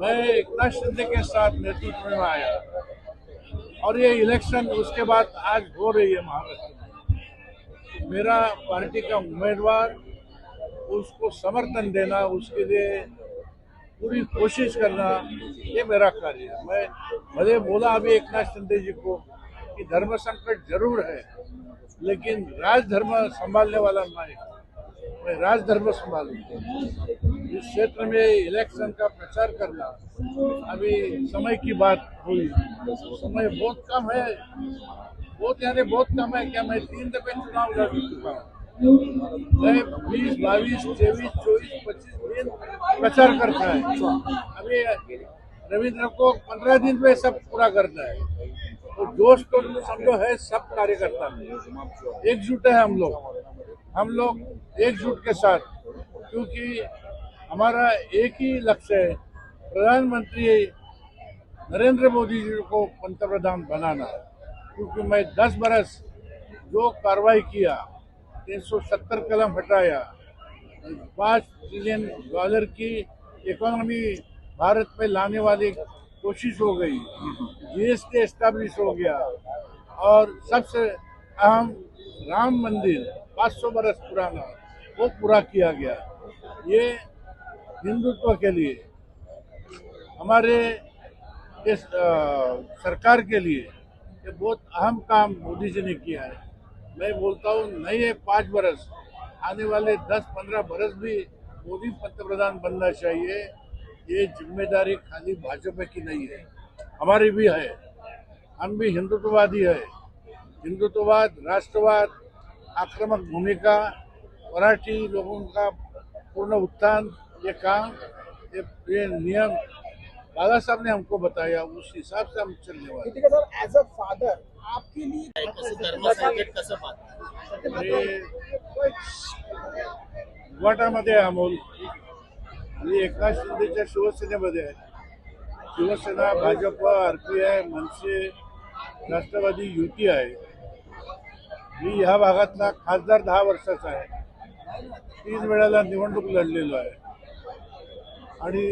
मैं शिंदे के साथ नेतृत्व में आया। और ये इलेक्शन उसके बाद आज हो रही है महाराष्ट्र में मेरा पार्टी का उम्मीदवार उसको समर्थन देना, उसके लिए पूरी कोशिश करना, ये मेरा कार्य है। मैं भले बोला अभी एक नाथ शिंदे जी को कि धर्म संकट ज़रूर है, लेकिन राजधर्म संभालने वाला नहीं मैं राजधर्म संभालूँगा इस क्षेत्र में इलेक्शन का प्रचार करना अभी समय की बात हुई। समय बहुत कम है। बहुत यानी बहुत कम है। क्या मैं तीन दफे चुनाव लड़ चुका हूँ? मैं बीस, बाईस, तेईस, चौबीस, पच्चीस दिन प्रचार करता है। अभी रविंद्र को पंद्रह दिन में सब पूरा करता है। तो जोश तो समझो है सब कार्यकर्ता में। एकजुट है हम लोग। हम लोग एकजुट के साथ, क्योंकि हमारा एक ही लक्ष्य है, प्रधानमंत्री नरेंद्र मोदी जी को पंतप्रधान बनाना। क्योंकि मैं दस बरस जो कार्रवाई किया 370 कलम हटाया, पाँच ट्रिलियन डॉलर की इकोनॉमी भारत में लाने वाली कोशिश हो गई जीएसटी एस्टेब्लिश हो गया। और सबसे अहम राम मंदिर 500 बरस पुराना वो पूरा किया गया। ये हिंदुत्व के लिए हमारे इस अ, सरकार के लिए ये बहुत अहम काम मोदी जी ने किया है। मैं बोलता हूँ नहीं है पाँच बरस आने वाले दस पंद्रह बरस भी मोदी पंतप्रधान बनना चाहिए। ये ज़िम्मेदारी खाली भाजपा की नहीं है हमारी भी है। हम भी हिंदुत्ववादी है। हिंदुत्ववाद राष्ट्रवाद आक्रामक भूमिका मराठी लोगों का पूर्ण उत्थान ये काम ये, ये नियम बाला साहब ने हमको बताया उस हिसाब से हम चलने वाले है सर ऍज अ फादर आपके लिए हे? आहे अमोल. मी एकनाथ शिंदेच्या शिवसेनेमध्ये आहे. शिवसेना भाजप आरपीआय मनसे राष्ट्रवादी युती आहे. मी ह्या भागातला खासदार दहा वर्षाचा आहे. तीन वेळाला निवडणूक लढलेलो आहे. आणि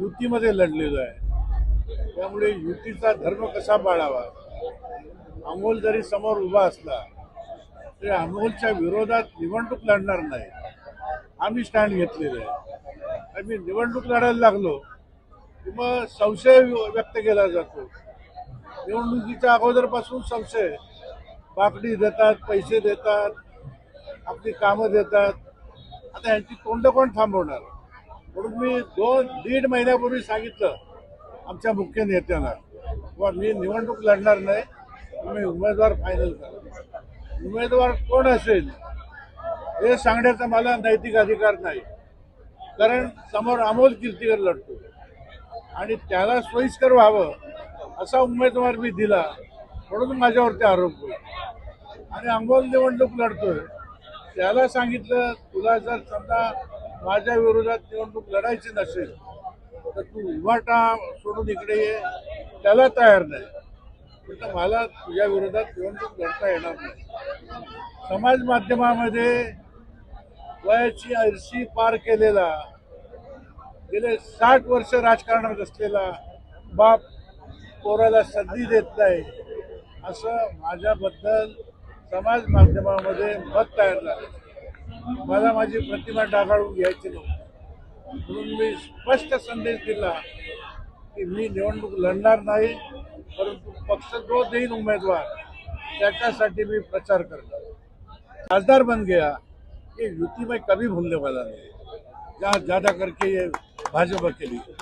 युतीमध्ये लढलेलो आहे. त्यामुळे युतीचा धर्म कसा पाळावा? अमोल जरी समोर उभा असला तरी अमोलच्या विरोधात निवडणूक लढणार नाही. आम्ही स्टँड घेतलेलं आहे. आम्ही निवडणूक लढायला लागलो की मग संशय व्यक्त केला जातो. निवडणुकीच्या अगोदरपासून संशय पाकडी देतात पैसे देतात आपली कामं देतात. आता यांची तोंड कोण थांबवणार? म्हणून मी दोन दीड महिन्यापूर्वी सांगितलं आमच्या मुख्य नेत्यांना किंवा मी निवडणूक लढणार नाही तुम्ही उमेदवार फायनल करा. उमेदवार कोण असेल हे सांगण्याचा मला नैतिक अधिकार नाही. कारण समोर अमोल कीर्तीकर लढतो. आणि त्याला सोयीस्कर व्हावं असा उमेदवार मी दिला म्हणून माझ्यावरती आरोप होईल. आणि अंगोल निवडणूक लढतोय. त्याला सांगितलं तुला जर समजा माझ्या विरोधात निवडणूक लढायची नसेल तर तू उभाटा सोडून इकडे ये. त्याला तयार नाही. म्हटलं मला तुझ्या विरोधात निवडणूक लढता येणार नाही. समाज माध्यमामध्ये वयाची ऐंशी पार केलेला गेले साठ वर्ष राजकारणात असलेला बाप पोराला संधी देत नाही असं माझ्याबद्दल समाज माध्यमामध्ये मत तयार झालं. मला माझी प्रतिमा डागाळून घ्यायची नव्हती. म्हणून मी स्पष्ट संदेश दिला की मी निवडणूक लढणार नाही परंतु पक्ष जो देईन उमेदवार त्याच्यासाठी मी प्रचार करणार. खासदार बन गया ये युति में कभी भूलने वाला नहीं. जहाँ ज्यादा करके ये भाजपा के लिए.